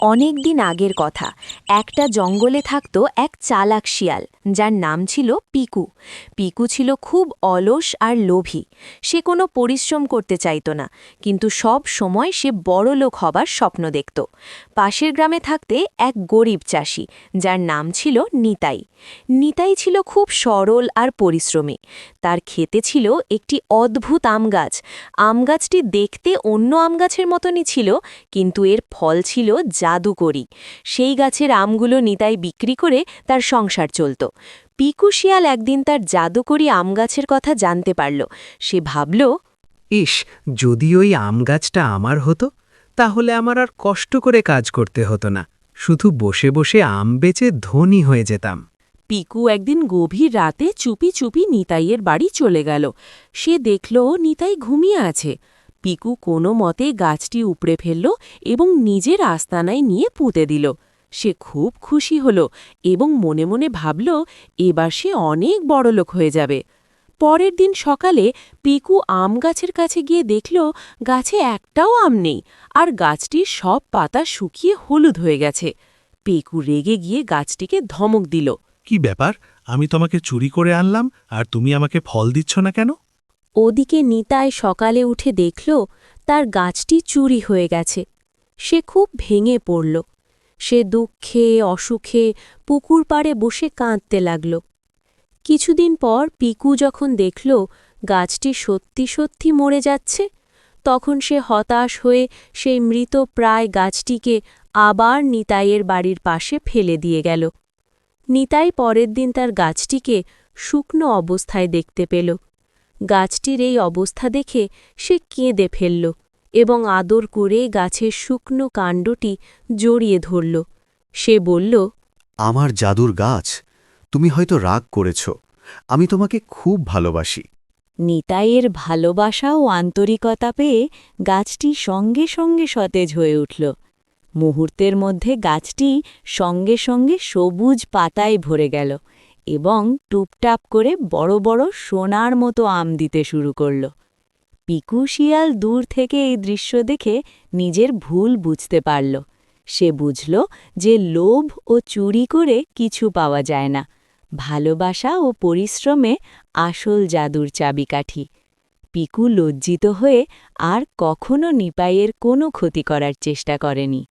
অনেক দিন আগের কথা। একটা জঙ্গলে থাকত এক চালাক শিয়াল, যার নাম ছিল পিকু। পিকু ছিল খুব অলস আর লোভী। সে কোনো পরিশ্রম করতে চাইত না, কিন্তু সব সময় সে বড় লোক হবার স্বপ্ন দেখত। পাশের গ্রামে থাকতে এক গরিব চাষি, যার নাম ছিল নিতাই। নিতাই ছিল খুব সরল আর পরিশ্রমী। তার খেতে ছিল একটি অদ্ভুত আম গাছ। আম গাছটি দেখতে অন্য আম গাছের মতনই ছিল, কিন্তু এর ফল ছিল জাদুকরি সেই গাছের আমগুলো নিতাই বিক্রি করে তার সংসার চলত। পিকু শিয়াল একদিন তার জাদুকরি আম গাছের কথা জানতে পারল। সে ভাবল ইস যদি ওই আম গাছটা আমার হতো তাহলে আমার আর কষ্ট করে কাজ করতে হতো না। শুধু বসে বসে আম বেচে ধনী হয়ে যেতাম। পিকু একদিন গভীর রাতে চুপি চুপি নিতাইয়ের বাড়ি চলে গেল। সে দেখল নিতাই ঘুমিয়ে আছে। পিকু কোনো মতে গাছটি উপড়ে ফেলল এবং নিজের আস্তানায় নিয়ে পুঁতে দিল। সে খুব খুশি হল এবং মনে মনে ভাবল, এবার সে অনেক বড়লোক হয়ে যাবে। পরের দিন সকালে পিকু আম গাছের কাছে গিয়ে দেখল, গাছে একটাও আম নেই আর গাছটির সব পাতা শুকিয়ে হলুদ হয়ে গেছে। পিকু রেগে গিয়ে গাছটিকে ধমক দিল, কি ব্যাপার? আমি তোমাকে চুরি করে আনলাম আর তুমি আমাকে ফল দিচ্ছ না কেন? ওদিকে নিতাই সকালে উঠে দেখল, তার গাছটি চুরি হয়ে গেছে। সে খুব ভেঙে পড়ল। সে দুঃখে, অসুখে পুকুর পাড়ে বসে কাঁদতে লাগল। কিছুদিন পর পিকু যখন দেখল গাছটি সত্যি সত্যি মরে যাচ্ছে, তখন সে হতাশ হয়ে সেই মৃত প্রায় গাছটিকে আবার নিতাইয়ের বাড়ির পাশে ফেলে দিয়ে গেল। নিতাই পরের দিন তার গাছটিকে শুকনো অবস্থায় দেখতে পেল। গাছটির এই অবস্থা দেখে সে কেঁদে ফেলল এবং আদর করে গাছের শুকনো কাণ্ডটি জড়িয়ে ধরল। সে বলল আমার জাদুর গাছ তুমি হয়তো রাগ করেছ। আমি তোমাকে খুব ভালোবাসি। নিতাইয়ের ভালোবাসা ও আন্তরিকতা পেয়ে গাছটি সঙ্গে সঙ্গে সতেজ হয়ে উঠল। মুহূর্তের মধ্যে গাছটি সঙ্গে সঙ্গে সবুজ পাতায় ভরে গেল। এবং টুপটাপ করে বড় বড় সোনার মতো আম দিতে শুরু করল। পিকু শিয়াল দূর থেকে এই দৃশ্য দেখে নিজের ভুল বুঝতে পারল। সে বুঝল যে লোভ ও চুরি করে কিছু পাওয়া যায় না। ভালোবাসা ও পরিশ্রমে আসল জাদুর চাবিকাঠি। পিকু লজ্জিত হয়ে আর কখনো নিপাইয়ের কোনো ক্ষতি করার চেষ্টা করেনি।